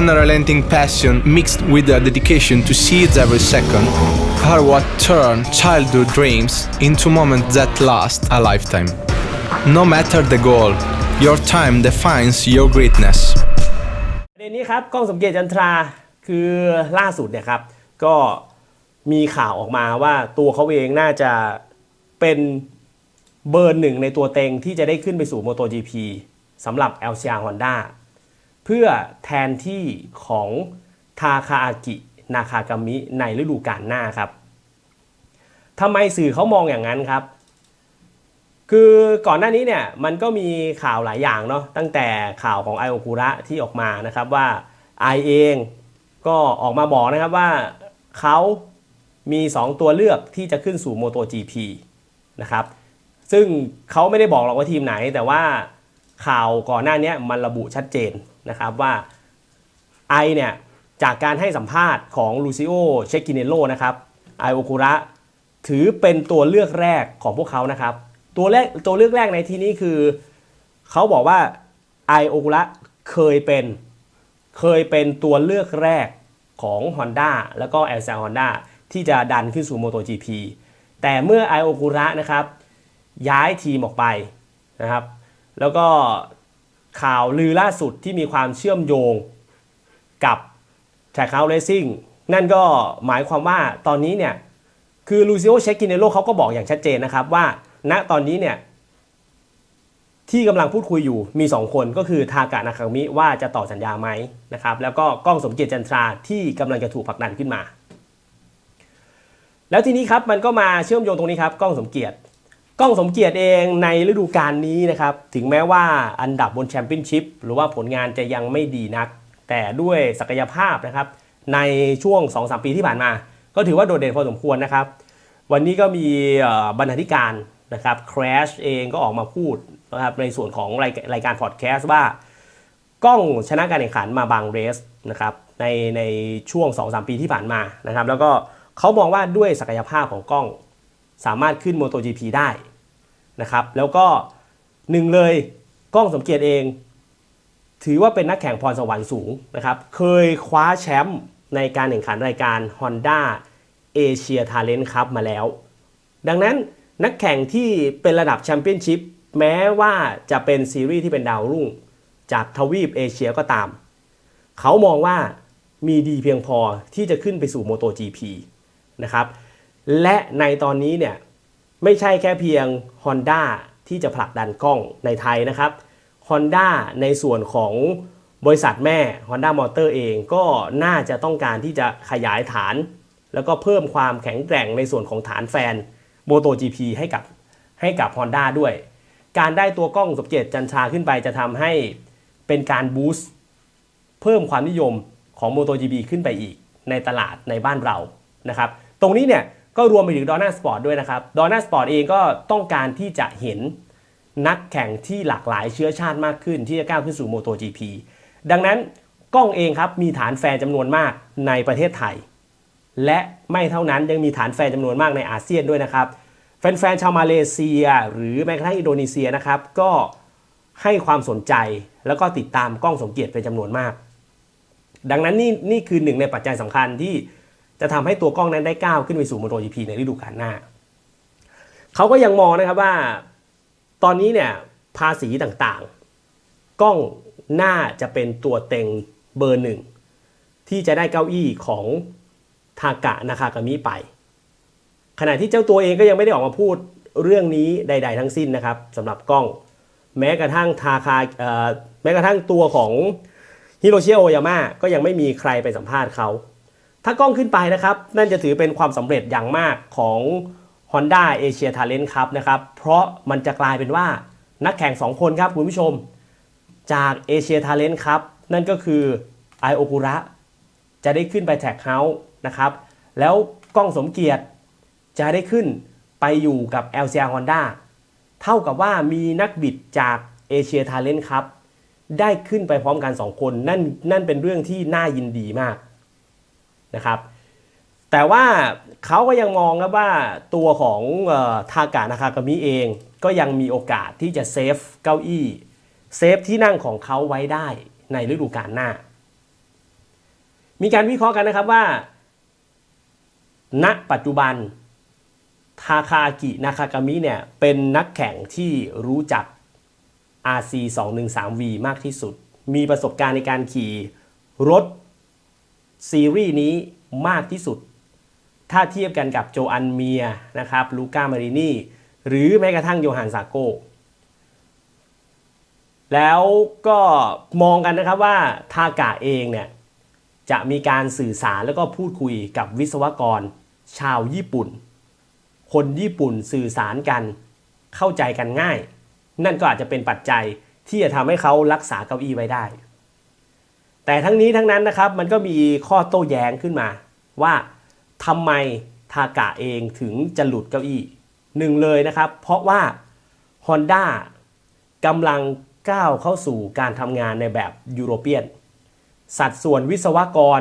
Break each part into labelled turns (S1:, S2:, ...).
S1: unrelenting passion mixed with a dedication to seize every second are what turn childhood dreams into moments that last a lifetime. No matter the goal, your time defines your greatness.
S2: ประเด็นนี้ครับกล้องสมเกียรติจันทราคือล่าสุดเนี่ยครับ ก็มีข่าวออกมาว่าตัวเขาเองน่าจะเป็นเบอร์หนึ่งในตัวเต็งที่จะได้ขึ้นไปสู่ MotoGP สำหรับ LCR Honda พื่อแทนที่ของทาคาอากินาคากามิในฤดูกาลหน้าครับทำไมสื่อเขามองอย่างนั้นครับ คือก่อนหน้านี้เนี่ยมันก็มีข่าวหลายอย่างเนาะตั้งแต่ข่าวของไอโอคุระที่ออกมานะครับว่าไอเองก็ออกมาบอกนะครับว่าเขามี 2 ตัวเลือกที่จะขึ้นสู่ MotoGP นะครับซึ่งเขาไม่ได้บอกหรอกว่าทีมไหนแต่ว่า ข่าวก่อนหน้านี้มันระบุชัดเจนนะครับว่าไอเนี่ยจากการให้สัมภาษณ์ของลูซิโอเชกินเนโลนะครับไอโอคุระถือเป็นตัวเลือกแรกของพวกเขานะครับ ตัวแรกตัวเลือกแรกในที่นี้คือ เขาบอกว่าไอโอคุระเคยเป็นเคยเป็นตัวเลือกแรกของ Honda แล้วก็ l อ l Honda ที่จะดันขึ้นสู่ MotoGP แต่เมื่อไอโอคุระนะครับย้ายทีมออกไปนะครับ แล้วก็ข่าวลือล่าสุดที่มีความเชื่อมโยงกับแทร็กเฮาส์เรซิ่งนั่นก็หมายความว่าตอนนี้เนี่ย คือลูซิโอเชคกินเนโรเขาก็บอกอย่างชัดเจนนะครับว่าณตอนนี้เนี่ย ที่กำลังพูดคุยอยู่มี 2 คนก็คือทากะนาคามิว่าจะต่อสัญญาไหมนะครับ แล้วก็ก้องสมเกียรติจันทราที่กำลังจะถูกผลักดันขึ้นมา แล้วทีนี้ครับมันก็มาเชื่อมโยงตรงนี้ครับก้องสมเกียรติ ก้องสมเกียรติเองในฤดูกาลนี้นะครับ ถึงแม้ว่าอันดับบนแชมเปี้ยนชิพหรือว่าผลงานจะยังไม่ดีนัก แต่ด้วยศักยภาพนะครับ ในช่วง 2-3 ปีที่ผ่านมา ก็ถือว่าโดดเด่นพอสมควรนะครับ วันนี้ก็มีบรรณาธิการนะครับ Crash เองก็ออกมาพูดนะครับในส่วนของรายรายการพอดแคสต์ว่ากล้องชนะการแข่งขันมาบางเรสนะครับในในช่วง 2-3 ปีที่ผ่านมานะครับ แล้วก็เขามองว่าด้วยศักยภาพของกล้องสามารถขึ้น MotoGP ได้ นะครับ แล้วก็หนึ่งเลยกล้องสมเกียรติเอง ถือว่าเป็นนักแข่งพรสวรรค์สูงนะครับ เคยคว้าแชมป์ในการแข่งขันรายการ Honda Asia Talent Cup มาแล้ว ดังนั้นนักแข่งที่เป็นระดับแชมเปี้ยนชิพแม้ว่าจะเป็นซีรีส์ที่เป็นดาวรุ่ง จากทวีปเอเชียก็ตาม เขามองว่ามีดีเพียงพอที่จะขึ้นไปสู่ MotoGP นะครับ และในตอนนี้เนี่ย ไม่ใช่แค่เพียง Honda ที่จะผลักดันกล้องในไทยนะครับ Honda ในส่วนของบริษัทแม่ Honda Motor เองก็น่าจะต้องการที่จะขยายฐาน แล้วก็เพิ่มความแข็งแกร่งในส่วนของฐานแฟน MotoGP ให้กับให้กับ Honda ด้วย การได้ตัวกล้องสมเกียรติจันทราขึ้นไปจะทำให้เป็นการบูสต์เพิ่มความนิยมของ MotoGP ขึ้นไปอีกในตลาดในบ้านเรานะครับ ตรงนี้เนี่ย ก็รวมไปถึงดอน่าสปอร์ตด้วยนะครับดอน่าสปอร์ตเองก็ต้องการที่จะเห็นนักแข่งที่หลากหลายเชื้อชาติมากขึ้นที่จะก้าวขึ้นสู่ MotoGP ดังนั้นกล้องเองครับมีฐานแฟนจำนวนมากในประเทศไทย และไม่เท่านั้นยังมีฐานแฟนจำนวนมากในอาเซียนด้วยนะครับ แฟนๆชาวมาเลเซีย หรือแม้กระทั่งอินโดนีเซียนะครับก็ให้ความสนใจแล้วก็ติดตามกล้องสมเกียรติเป็นจำนวนมาก ดังนั้นนี่นี่คือหนึ่งในปัจจัยสำคัญที่ จะทำให้ตัวกล้องนั้นได้ก้าวขึ้นไปสู่ MotoGP ในฤดูกาลหน้า เขาก็ยังมองนะครับว่า ตอนนี้เนี่ยภาษีต่างๆ กล้องน่าจะเป็นตัวเต็งเบอร์หนึ่งที่จะได้เก้าอี้ของทากะนาคากามิไป ขณะที่เจ้าตัวเองก็ยังไม่ได้ออกมาพูดเรื่องนี้ใด ๆ ทั้งสิ้นนะครับสำหรับกล้อง แม้กระทั่งทาคาแม้กระทั่งตัวของฮิโรชิโอยาม่าก็ยังไม่มีใครไปสัมภาษณ์เขา ถ้ากล้องขึ้นไปนะครับ นั่นจะถือเป็นความสำเร็จอย่างมากของ Honda Asia Talent Cup นะครับ เพราะมันจะกลายเป็นว่านักแข่ง 2 คนครับคุณผู้ชม จาก Asia Talent Cup นั่นก็คือไอโอกุระจะได้ขึ้นไปแท็กเฮาส์นะครับ แล้วกล้องสมเกียรติจะได้ขึ้นไปอยู่กับ LCR Honda เท่ากับว่ามีนักบิดจาก Asia Talent Cup ได้ขึ้นไปพร้อมกัน 2 คน นั่นนั่นเป็นเรื่องที่น่ายินดีมาก นะครับ แต่ว่าเขาก็ยังมองนะว่าตัวของออทากานาคากามิเองก็ยังมีโอกาสที่จะเซฟเก้าอี้เซฟที่นั่งของเขาไว้ได้ในฤดูกาลหน้า มีการวิเคราะห์กันนะครับว่า ณปัจจุบันทาคาอากินาคากามิเนี่ยเป็นนักแข่งที่รู้จัก RC 213V มากที่สุด มีประสบการณ์ในการขี่รถ ซีรีส์นี้มากที่สุด ถ้าเทียบกันกับโจอันเมียนะครับลูก้ามารินีหรือแม้กระทั่งโยฮันซาโกแล้วก็มองกันนะครับว่าทากะเองเนี่ยจะมีการสื่อสารแล้วก็พูดคุยกับวิศวกร ชาวญี่ปุ่น คนญี่ปุ่นสื่อสารกันเข้าใจกันง่าย นั่นก็อาจจะเป็นปัจจัยที่จะทำให้เขารักษาเก้าอี้ไว้ได้ แต่ทั้งนี้ทั้งนั้นนะครับมันก็มีข้อโต้แย้งขึ้นมา ว่าทำไมทากะเองถึงจะหลุดเก้าอี้หนึ่งเลยนะครับ เพราะว่า Honda กำลังก้าวเข้าสู่การทำงานในแบบยุโรเปียน สัดส่วนวิศวกร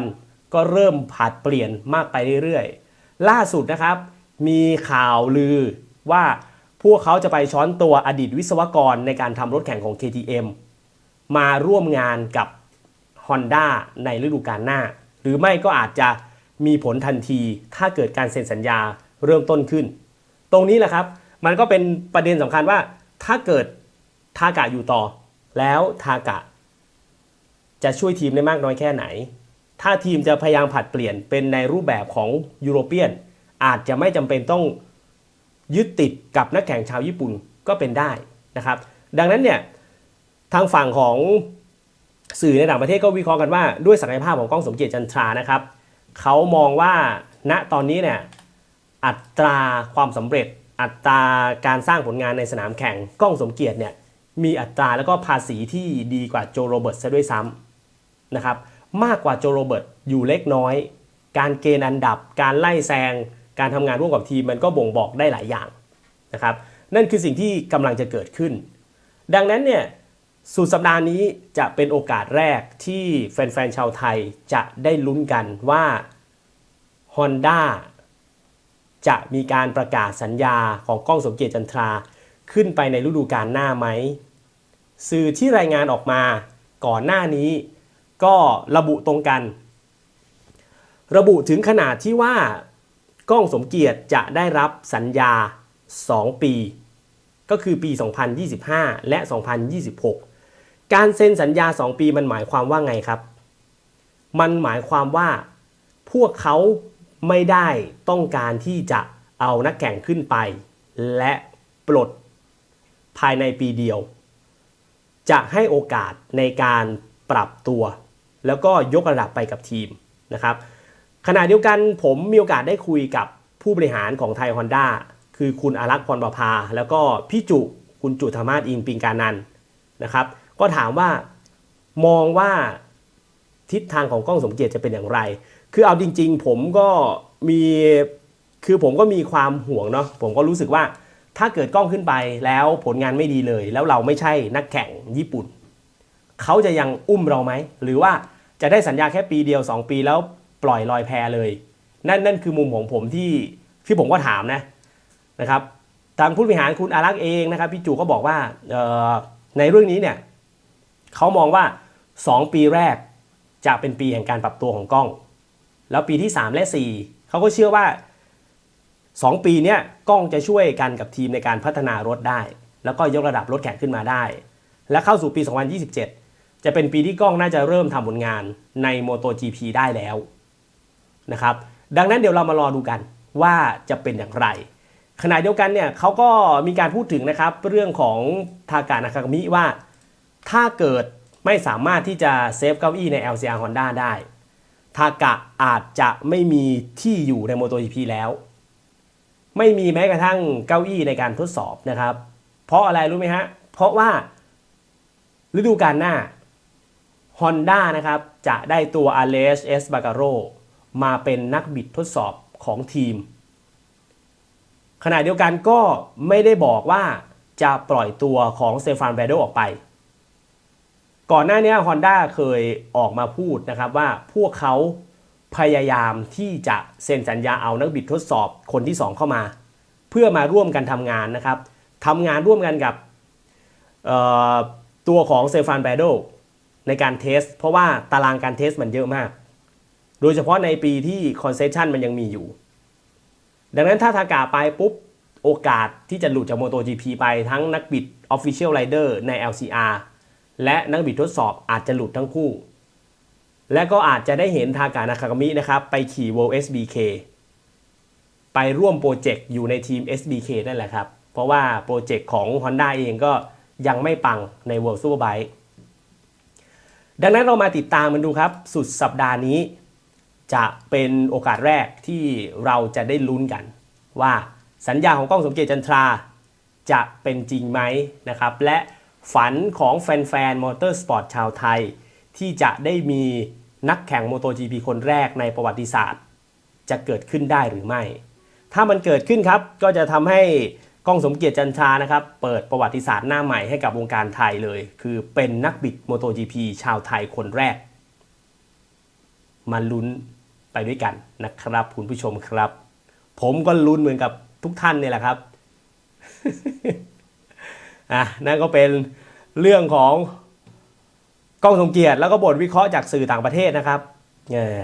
S2: ก็เริ่มผาดเปลี่ยนมากไปเรื่อยๆ ล่าสุดนะครับ มีข่าวลือว่าพวกเขาจะไปช้อนตัวอดีตวิศวกรในการทำรถแข่งของ KTM มาร่วมงานกับ Honda ในฤดูกาลหน้า หรือไม่ก็อาจจะมีผลทันทีถ้าเกิดการเซ็นสัญญาเริ่มต้นขึ้น ตรงนี้แหละครับ มันก็เป็นประเด็นสำคัญว่าถ้าเกิดทากะอยู่ต่อ แล้วทากะ จะช่วยทีมได้มากน้อยแค่ไหน ถ้าทีมจะพยายามผัดเปลี่ยนเป็นในรูปแบบของยูโรเปียน อาจจะไม่จำเป็นต้องยึดติดกับนักแข่งชาวญี่ปุ่นก็เป็นได้นะครับ ดังนั้นเนี่ยทางฝั่งของ สื่อในต่างประเทศก็วิเคราะห์กันว่าด้วยศักยภาพของกล้องสมเกียรติจันทรานะครับเขามองว่าณตอนนี้เนี่ยอัตราความสำเร็จ อัตราการสร้างผลงานในสนามแข่งกล้องสมเกียรติเนี่ยมีอัตราแล้วก็ภาษีที่ดีกว่าโจโรเบิร์ตซะด้วยซ้ำนะครับมากกว่าโจโรเบิร์ตอยู่เล็กน้อย การเกณฑ์อันดับ การไล่แซง การทำงานร่วมกับทีมมันก็บ่งบอกได้หลายอย่างนะครับนั่นคือสิ่งที่กำลังจะเกิดขึ้น ดังนั้นเนี่ย สุดสัปดาห์นี้จะเป็นโอกาสแรกที่แฟนๆ ชาวไทยจะได้ลุ้นกันว่า Honda จะมีการประกาศสัญญาของกล้องสมเกียรติจันทราขึ้นไปในฤดูกาลหน้าไหม สื่อที่รายงานออกมาก่อนหน้านี้ก็ระบุตรงกัน ระบุถึงขนาดที่ว่ากล้องสมเกียรติจะได้รับสัญญา 2 ปี ก็คือปี 2025 และ 2026 การเซ็นสัญญา 2 ปีมันหมายความว่าไงครับ มันหมายความว่าพวกเขาไม่ได้ต้องการที่จะเอานักแข่งขึ้นไป และปลดภายในปีเดียว จะให้โอกาสในการปรับตัว แล้วก็ยกระดับไปกับทีมนะครับ ขณะเดียวกันผมมีโอกาสได้คุยกับผู้บริหารของไทยฮอนด้าคือคุณอารักษ์พรประภา แล้วก็พี่จุ คุณจุธรรมาศอินปิงการนันนะครับ ก็ถามว่ามองว่าทิศทางของกล้องสมเกียรติจะเป็นอย่างไร คือเอาจริง ๆ ผมก็มีคือผมก็มีความห่วงเนาะผมก็รู้สึกว่าถ้าเกิดกล้องขึ้นไปแล้วผลงานไม่ดีเลย แล้วเราไม่ใช่นักแข่งญี่ปุ่น เขาจะยังอุ้มเราไหม หรือว่าจะได้สัญญาแค่ปีเดียว 2 ปีแล้วปล่อยลอยแพเลย นั่นนั่นคือมุมของผมที่ที่ผมก็ถามนะนะครับทางผู้บริหารคุณอารักษ์เองนะครับพี่จูก็บอกว่าในเรื่องนี้เนี่ย เขามองว่า 2 ปีแรกจะเป็นปีแห่งการปรับตัวของกล้อง แล้วปีที่ 3 และ 4 เขาก็เชื่อว่า 2 ปีเนี้ยกล้องจะช่วยกันกับทีมในการพัฒนารถได้ แล้วก็ยกระดับรถแข่งขึ้นมาได้ และเข้าสู่ปี 2027 จะเป็นปีที่กล้องน่าจะเริ่มทำผลงานใน MotoGP ได้แล้วนะครับดังนั้นเดี๋ยวเรามารอดูกันว่าจะเป็นอย่างไร ขณะเดียวกันเนี่ยเขาก็มีการพูดถึงนะครับเรื่องของทากานาคากามิว่า ถ้าเกิดไม่สามารถที่จะเซฟเก้าอี้ใน LCR Honda ได้ทากะอาจจะไม่มีที่อยู่ใน MotoGP แล้ว ไม่มีแม้กระทั่งเก้าอี้ในการทดสอบนะครับ เพราะอะไรรู้ไหมฮะ เพราะว่าฤดูกาลหน้า Honda นะครับจะได้ตัว a l e s S b a g a r o มาเป็นนักบิดทดสอบของทีม ขณะเดียวกันก็ไม่ได้บอกว่าจะปล่อยตัวของเซฟานแบโดออกไป ก่อนหน้านี้ Honda เคยออกมาพูดนะครับว่าพวกเขาพยายามที่จะเซ็นสัญญาเอานักบิดทดสอบคนที่ 2 เข้ามา เพื่อมาร่วมกันทำงานนะครับทำงานร่วมกันกับตัวของเซฟานแบโดในการเทส เพราะว่าตารางการเทสมันเยอะมาก โดยเฉพาะในปีที่คอนเซสชันมันยังมีอยู่ ดังนั้นถ้าทากาไปปุ๊บ โอกาสที่จะหลุดจาก MotoGP ไปทั้งนักบิด Official Rider ใน LCR และนักบิดทดสอบอาจจะหลุดทั้งคู่ และก็อาจจะได้เห็นทากานาคากามินะครับไปขี่ World SBK ไปร่วมโปรเจกต์อยู่ในทีม SBK นั่นแหละครับ เพราะว่าโปรเจกต์ของ Honda เองก็ยังไม่ปังใน World Superbike ดังนั้นเรามาติดตามมันดูครับ สุดสัปดาห์นี้ จะเป็นโอกาสแรกที่เราจะได้ลุ้นกัน ว่าสัญญาของกล้องสมเกียรติจันทราจะเป็นจริงไหมนะครับ และ ฝันของแฟนๆมอเตอร์สปอร์ตชาวไทย ที่จะได้มีนักแข่ง MotoGP คนแรกในประวัติศาสตร์ จะเกิดขึ้นได้หรือไม่ ถ้ามันเกิดขึ้นครับ ก็จะทำให้ก้องสมเกียรติจันทรานะครับ เปิดประวัติศาสตร์หน้าใหม่ให้กับวงการไทยเลย คือเป็นนักบิด MotoGP ชาวไทยคนแรก มาลุ้นไปด้วยกันนะครับคุณผู้ชมครับ ผมก็ลุ้นเหมือนกับทุกท่านเนี่ยแหละครับ อะนั่นก็เป็นเรื่องของกล้องสมเกียรติแล้วก็บทวิเคราะห์จากสื่อต่างประเทศนะครับเออ